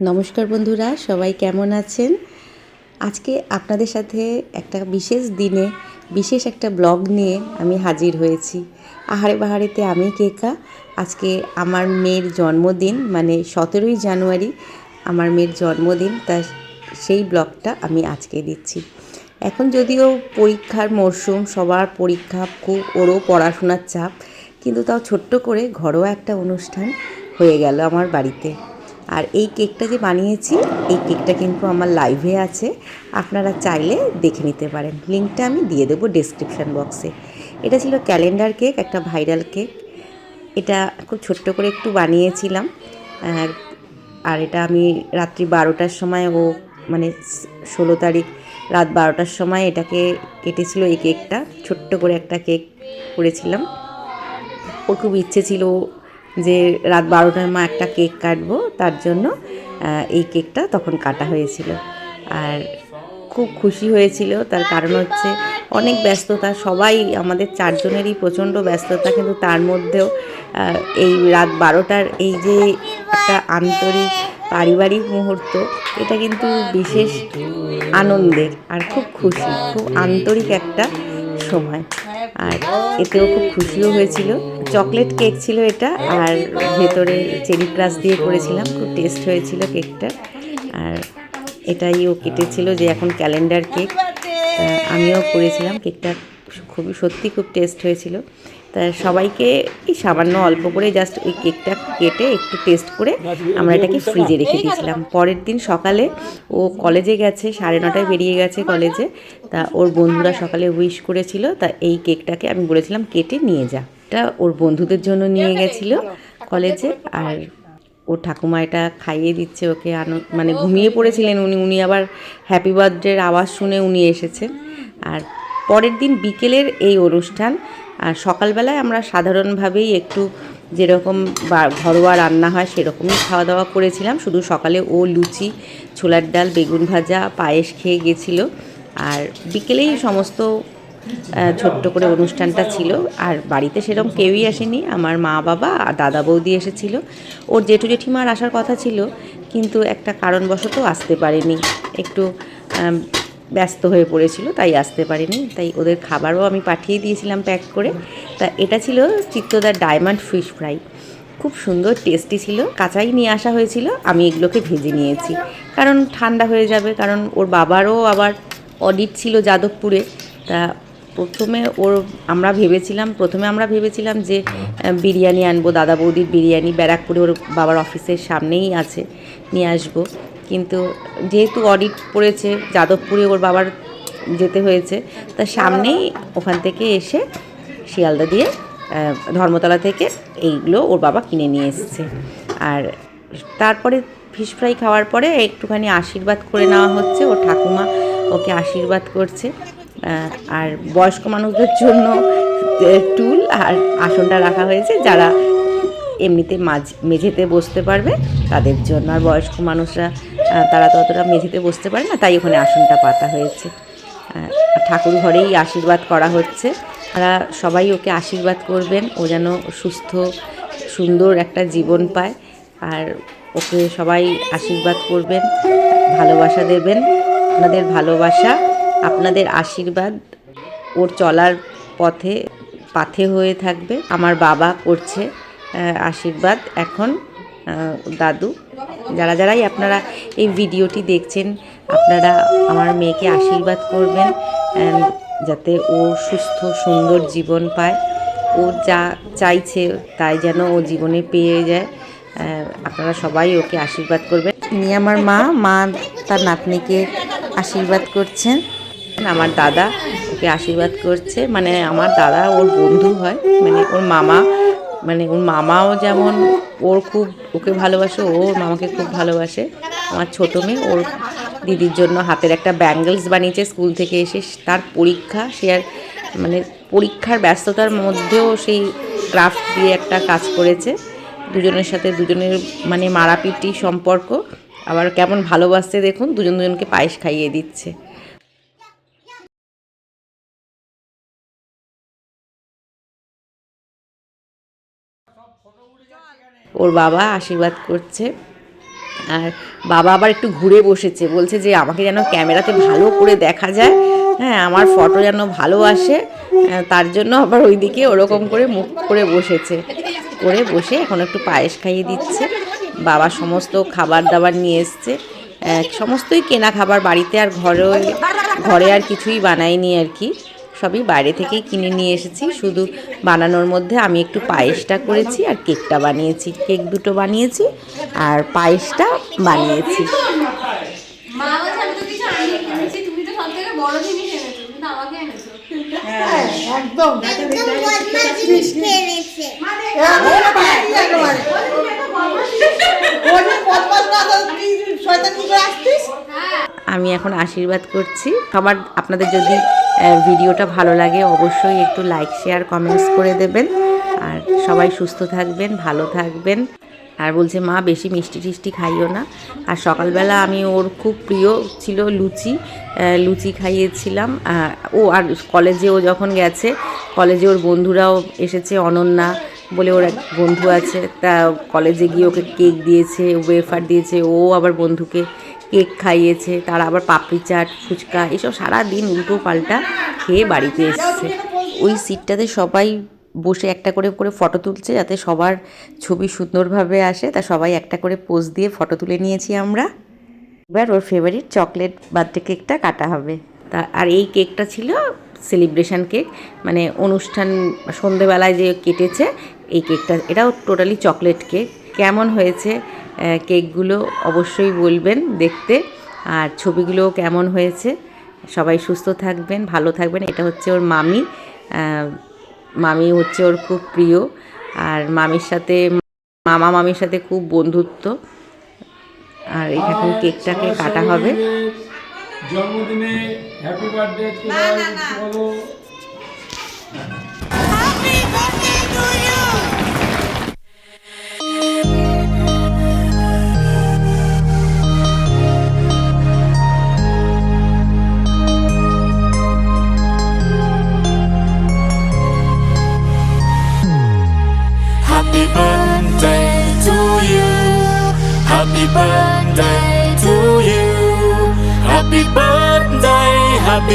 নমস্কার বন্ধুরা, সবাই কেমন আছেন? আজকে আপনাদের সাথে একটা বিশেষ দিনে, বিশেষ একটা ব্লগ নিয়ে আমি হাজির হয়েছি। আহারে বাহারেতে আমি কেকা। আজকে আমার মেয়ের জন্মদিন মানে সতেরোই জানুয়ারি আমার মেয়ের জন্মদিন, তা সেই ব্লগটা আমি আজকে দিচ্ছি। এখন যদিও পরীক্ষার মরশুম, সবার পরীক্ষা, খুব ওরও পড়াশোনার চাপ, কিন্তু তাও ছোট্ট করে ঘরোয়া একটা অনুষ্ঠান হয়ে গেল আমার বাড়িতে। আর এই কেকটা যে বানিয়েছি, এই কেকটা কিন্তু আমার লাইভে আছে। আপনারা চাইলে দেখে নিতে পারেন। লিঙ্কটা আমি দিয়ে দেবো ডেসক্রিপশান বক্সে এটা ছিল ক্যালেন্ডার কেক একটা ভাইরাল কেক এটা খুব ছোট্ট করে একটু বানিয়েছিলাম। আর এটা আমি রাত্রি বারোটার সময় ও মানে ষোলো তারিখ রাত বারোটার সময় এটাকে কেটেছিল এই কেকটা। ছোট্ট করে একটা কেক করেছিলাম। ওর খুব ইচ্ছে ছিল যে রাত বারোটার মা একটা কেক কাটবো, তার জন্য এই কেকটা তখন কাটা হয়েছিল। আর খুব খুশি হয়েছিল, তার কারণ হচ্ছে অনেক ব্যস্ততা, সবাই আমাদের চারজনেরই প্রচণ্ড ব্যস্ততা, কিন্তু তার মধ্যেও এই রাত বারোটার এই যে একটা আন্তরিক পারিবারিক মুহূর্ত, এটা কিন্তু বিশেষ আনন্দের আর খুব খুশি, খুব আন্তরিক একটা সময়। আর এতেও খুব খুশিও হয়েছিল। চকলেট কেক ছিল এটা আর ভেতরে চেরি ক্রাশ দিয়ে করেছিলাম খুব টেস্ট হয়েছিল কেকটা। আর এটাই ও কেটেছিল যে এখন ক্যালেন্ডার কেক। আমিও করেছিলাম কেকটা খুবই সত্যি খুব টেস্ট হয়েছিল। তা সবাইকে এই সামান্য অল্প করে জাস্ট ওই কেকটা কেটে একটু টেস্ট করে আমরা এটাকে ফ্রিজে রেখে দিয়েছিলাম। পরের দিন সকালে ও কলেজে গেছে সাড়ে নটায় বেরিয়ে গেছে কলেজে। তা ওর বন্ধুরা সকালে উইশ করেছিল তা এই কেকটাকে আমি বলেছিলাম কেটে নিয়ে যা। এটা ওর বন্ধুদের জন্য নিয়ে গেছিল কলেজে আর ও ঠাকুমা এটা খাইয়ে দিচ্ছে ওকে আনো মানে ঘুমিয়ে পড়েছিলেন উনি উনি আবার হ্যাপি বার্থডের আওয়াজ শুনে উনি এসেছেন আর পরের দিন বিকেলের এই অনুষ্ঠান আর সকালবেলায় আমরা সাধারণভাবেই একটু যেরকম ঘরোয়া রান্না হয় সেরকমই খাওয়া দাওয়া করেছিলাম। শুধু সকালে ও লুচি ছোলার ডাল বেগুন ভাজা পায়েস খেয়ে গেছিল। আর বিকেলেই সমস্ত ছোট্ট করে অনুষ্ঠানটা ছিল। আর বাড়িতে সেরকম কেউই আসেনি। আমার মা বাবা আর দাদা বৌদি এসেছিল। ওর জেঠু জেঠিমার আসার কথা ছিল, কিন্তু একটা কারণবশত আসতে পারেনি। একটু ব্যস্ত হয়ে পড়েছিল, তাই আসতে পারেনি। তাই ওদের খাবারও আমি পাঠিয়ে দিয়েছিলাম প্যাক করে। তা এটা ছিল চিত্তদার ডায়মন্ড ফিশ ফ্রাই। খুব সুন্দর, টেস্টি ছিল। কাঁচাই নিয়ে আসা হয়েছিল। আমি এগুলোকে ভেজে নিয়েছি। কারণ ঠান্ডা হয়ে যাবে। কারণ ওর বাবারও আবার অডিট ছিল যাদবপুরে। তা প্রথমে ওর আমরা ভেবেছিলাম প্রথমে আমরা ভেবেছিলাম যে বিরিয়ানি আনব দাদা বৌদির বিরিয়ানি ব্যারাকপুরে ওর বাবার অফিসের সামনেই আছে নিয়ে আসব। কিন্তু যেহেতু অডিট পড়েছে যাদবপুরে ওর বাবার যেতে হয়েছে তার সামনেই ওখান থেকে এসে শিয়ালদা দিয়ে ধর্মতলা থেকে এইগুলো ওর বাবা কিনে নিয়ে এসেছে। আর তারপরে ফিশ ফ্রাই খাওয়ার পরে একটুখানি আশীর্বাদ করে নেওয়া হচ্ছে ও ঠাকুমা ওকে আশীর্বাদ করছে। আর বয়স্ক মানুষদের জন্য টুল আর আসনটা রাখা হয়েছে। যারা এমনিতে মাঝ, মেঝেতে বসতে পারবে, তাদের জন্য। আর বয়স্ক মানুষরা তারা তো অতটা মেঝেতে বসতে পারে না, তাই ওখানে আসনটা পাতা হয়েছে। ঠাকুর ঘরেই আশীর্বাদ করা হচ্ছে। তারা সবাই ওকে আশীর্বাদ করবেন, ও যেন সুস্থ, সুন্দর একটা জীবন পায়। আর ওকে সবাই আশীর্বাদ করবেন, ভালোবাসা দেবেন, আপনাদের ভালোবাসা। আপনাদের আশীর্বাদ ওর চলার পথে পাথে হয়ে থাকবে। আমার বাবা করছে আশীর্বাদ। এখন দাদু, যারা যারাই আপনারা এই ভিডিওটি দেখছেন, আপনারা আমার মেয়েকে আশীর্বাদ করবেন যাতে ও সুস্থ, সুন্দর জীবন পায়। ও যা চাইছে, তাই যেন ও জীবনে পেয়ে যায়। আপনারা সবাই ওকে আশীর্বাদ করবেন। আমার মা মা তার নাতনিকে আশীর্বাদ করছেন। আমার দাদা ওকে আশীর্বাদ করছে। মানে আমার দাদা ওর বন্ধু হয়। মানে ওর মামা মানে ওর মামাও যেমন ওর খুব, ওকে ভালোবাসে, ও ওর মামাকে খুব ভালোবাসে। আমার ছোটো মেয়ে, ওর দিদির জন্য হাতের একটা ব্যাঙ্গেলস বানিয়েছে স্কুল থেকে এসে। তার পরীক্ষা, সে আর মানে পরীক্ষার ব্যস্ততার মধ্যেও সেই ক্রাফট দিয়ে একটা কাজ করেছে। দুজনের সাথে দুজনের মানে মারাপিটি সম্পর্ক। আবার কেমন ভালোবাসছে দেখুন, দুজন দুজনকে পায়েস খাইয়ে দিচ্ছে। ওর বাবা আশীর্বাদ করছে। আর বাবা আবার একটু ঘুরে বসেছে বলছে যে আমাকে যেন ক্যামেরাতে ভালো করে দেখা যায়। হ্যাঁ আমার ফটো যেন ভালো আসে। আহ, তার জন্য আবার ওইদিকে ওরকম করে মুখ করে বসেছে। করে বসে এখন একটু পায়েস খাইয়ে দিচ্ছে। বাবা সমস্ত খাবার দাবার নিয়ে এসছে। সমস্তই কেনা খাবার বাড়িতে আর ঘরে ঘরে আর কিছুই বানায়নি আর কি। সবই বাইরে থেকেই কিনে নিয়ে এসেছি। শুধু বানানোর মধ্যে আমি একটু পায়েসটা করেছি আর কেকটা বানিয়েছি। কেক দুটো বানিয়েছি আর পায়েসটা বানিয়েছি। আমি একদম। এখন আশীর্বাদ করছি। সবার আপনাদের যদি ভিডিওটা ভালো লাগে অবশ্যই একটু লাইক শেয়ার কমেন্টস করে দেবেন। আর সবাই সুস্থ থাকবেন, ভালো থাকবেন। আর বলছে, মা, বেশি মিষ্টি টিষ্টি খাইও না। আর সকালবেলা আমি ওর খুব প্রিয় ছিল লুচি লুচি খাইয়েছিলাম। ও আর কলেজে ও যখন গেছে, কলেজে ওর বন্ধুরাও এসেছে, অনন্যা বলে ওর এক বন্ধু আছে। তা কলেজে গিয়ে ওকে কেক দিয়েছে ওয়েফার দিয়েছে। ও আবার বন্ধুকে কেক খাইয়েছে, তারা আবার পাপড়ি চাট, ফুচকা, এসব সারা দিন উল্টো পাল্টা খেয়ে বাড়িতে এসেছে। ওই সিটটাতে সবাই বসে একটা করে করে ফটো তুলছে যাতে সবার ছবি সুন্দরভাবে আসে। তা সবাই একটা করে পোজ দিয়ে ফটো তুলে নিয়েছি আমরা। এবার ওর ফেভারিট চকলেট বার্থডে কেকটা কাটা হবে। তা আর এই কেকটা ছিল সেলিব্রেশন কেক মানে অনুষ্ঠান সন্ধেবেলায় যে কেটেছে, এই কেকটা এটাও টোটালি চকলেট কেক কেমন হয়েছে? কেকগুলো অবশ্যই বলবেন দেখতে। আর ছবিগুলোও কেমন হয়েছে? সবাই সুস্থ থাকবেন ভালো থাকবেন। এটা হচ্ছে ওর মামি। মামি হচ্ছে ওর খুব প্রিয়। আর মামির সাথে মামা মামির সাথে খুব বন্ধুত্ব। আর এখন কেকটাকে কাটা হবে। জন্মদিনে happy birthday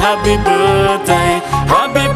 happy birthday, happy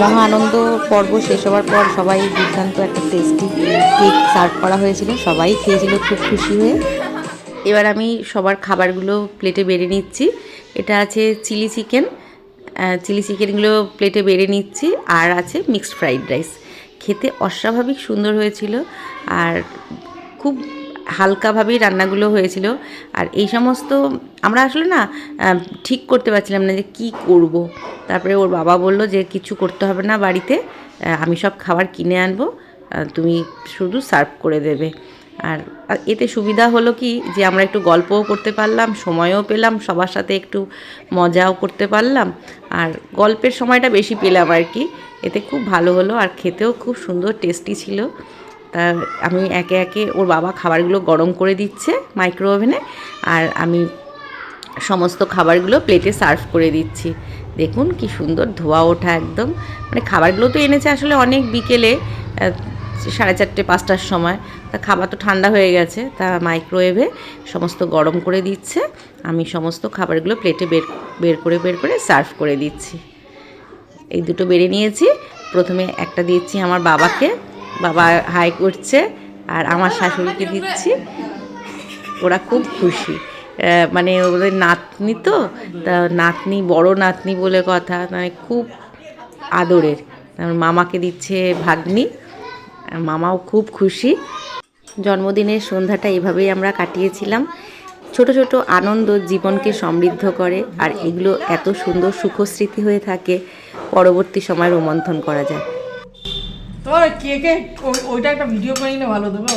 মহা আনন্দ পর্ব শেষ হওয়ার পর সবাই দুর্দান্ত একটা টেস্টি কেক সার্ভ করা হয়েছিল। সবাই খেয়েছিল খুব খুশি হয়ে। এবার আমি সবার খাবারগুলো প্লেটে বেড়ে নিচ্ছি। এটা আছে চিলি চিকেন চিলি চিকেনগুলো প্লেটে বেড়ে নিচ্ছি আর আছে মিক্সড ফ্রাইড রাইস খেতে অস্বাভাবিক সুন্দর হয়েছিল আর খুব হালকাভাবেই রান্নাগুলো হয়েছিল। আর এই সমস্ত আমরা আসলে না ঠিক করতে পারছিলাম না যে কি করব। তারপরে ওর বাবা বলল যে কিছু করতে হবে না বাড়িতে আমি সব খাবার কিনে আনব তুমি শুধু সার্ভ করে দেবে। আর এতে সুবিধা হলো কি যে আমরা একটু গল্পও করতে পারলাম, সময়ও পেলাম, সবার সাথে একটু মজাও করতে পারলাম। আর গল্পের সময়টা বেশি পেলাম আর কি। এতে খুব ভালো হলো আর খেতেও খুব সুন্দর, টেস্টি ছিল। তা আমি একে একে ওর বাবা খাবারগুলো গরম করে দিচ্ছে মাইক্রো ওভেনে আর আমি সমস্ত খাবারগুলো প্লেটে সার্ভ করে দিচ্ছি। দেখুন কি সুন্দর ধোয়া ওঠা একদম। মানে খাবারগুলো তো এনেছে আসলে অনেক বিকেলে সাড়ে চারটে, পাঁচটার সময়। তা খাবার তো ঠান্ডা হয়ে গেছে, তা মাইক্রোওয়েভে সমস্ত গরম করে দিচ্ছে। আমি সমস্ত খাবারগুলো প্লেটে বের বের করে বের করে সার্ভ করে দিচ্ছি। এই দুটো বেড়ে নিয়েছি। প্রথমে একটা দিচ্ছি আমার বাবাকে। বাবা হাই করছে আর আমার শাশুড়িকে দিচ্ছি। ওরা খুব খুশি। মানে ওদের নাতনি তো তা নাতনি বড় নাতনি বলে কথা মানে খুব আদরের। মামাকে দিচ্ছে ভাগ্নি। মামাও খুব খুশি। জন্মদিনের সন্ধ্যাটা এভাবেই আমরা কাটিয়েছিলাম। ছোট ছোট আনন্দ জীবনকে সমৃদ্ধ করে আর এগুলো এত সুন্দর সুখস্মৃতি হয়ে থাকে পরবর্তী সময় রোমন্থন করা যায়। তোর কে কে ওইটা একটা ভিডিও করে নিলে ভালো দেবে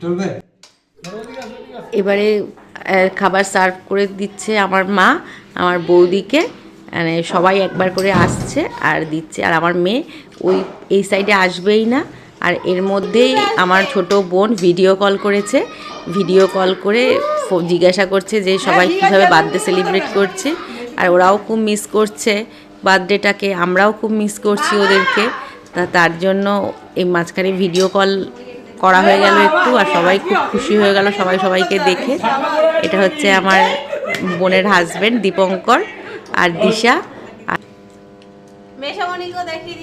চলবে? এবারে খাবার সার্ভ করে দিচ্ছে আমার মা আমার বৌদিকে। মানে সবাই একবার করে আসছে আর দিচ্ছে। আর আমার মেয়ে ওই এই সাইডে আসবেই না। আর এর মধ্যেই আমার ছোট বোন ভিডিও কল করেছে। ভিডিও কল করে ফো- জিজ্ঞাসা করছে যে সবাই কীভাবে বার্থডে সেলিব্রেট করছে। আর ওরাও খুব মিস করছে। বার্থডেটাকে আমরাও খুব মিস করছি ওদেরকে। তা তার জন্য এই মাঝখানে ভিডিও কল করা হয়ে গেল একটু আর সবাই খুব খুশি হয়ে গেল সবাই সবাইকে দেখে। এটা হচ্ছে আমার বোনের হাজবেন্ড দীপঙ্কর আর দিশা।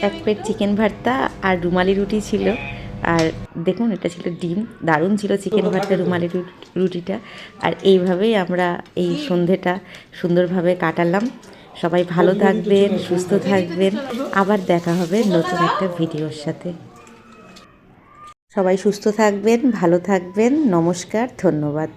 এক প্লেট চিকেন ভর্তা আর রুমালি রুটি ছিল। আর দেখুন এটা ছিল ডিম। দারুণ ছিল চিকেন ভর্তা রুমালি রুটিটা। আর এইভাবেই আমরা এই সন্ধেটা সুন্দরভাবে কাটালাম। সবাই ভালো থাকবেন, সুস্থ থাকবেন। আবার দেখা হবে নতুন একটা ভিডিওর সাথে। সবাই সুস্থ থাকবেন, ভালো থাকবেন। নমস্কার, ধন্যবাদ।